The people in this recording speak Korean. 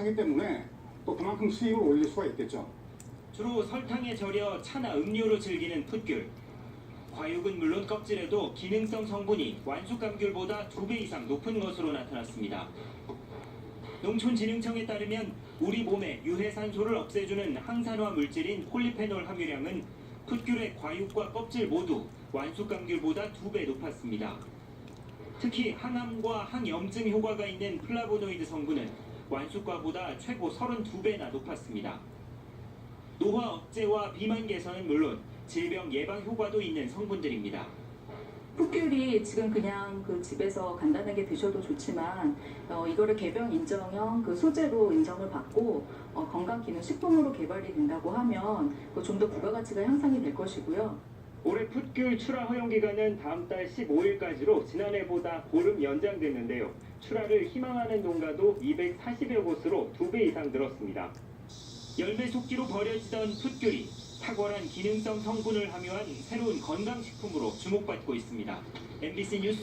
하기 때문에 또 그만큼 수익을 올릴 수가 있겠죠. 주로 설탕에 절여 차나 음료로 즐기는 풋귤. 과육은 물론 껍질에도 기능성 성분이 완숙감귤보다 두배 이상 높은 것으로 나타났습니다. 농촌진흥청에 따르면 우리 몸에 유해산소를 없애주는 항산화 물질인 폴리페놀 함유량은 풋귤의 과육과 껍질 모두 완숙감귤보다 두배 높았습니다. 특히 항암과 항염증 효과가 있는 플라보노이드 성분은 완숙과보다 최고 32배나 높았습니다. 노화 억제와 비만 개선은 물론 질병 예방 효과도 있는 성분들입니다. 풋귤이 지금 그냥 그 집에서 간단하게 드셔도 좋지만 어, 이거를 개병 인정형 그 소재로 인정을 받고 어, 건강기능식품으로 개발이 된다고 하면 좀 더 부가가치가 향상이 될 것이고요. 올해 풋귤 출하 허용 기간은 다음 달 15일까지로 지난해보다 보름 연장됐는데요. 출하를 희망하는 농가도 240여 곳으로 두배 이상 늘었습니다. 열매 속기로 버려지던 풋귤이 탁월한 기능성 성분을 함유한 새로운 건강식품으로 주목받고 있습니다. MBC 뉴스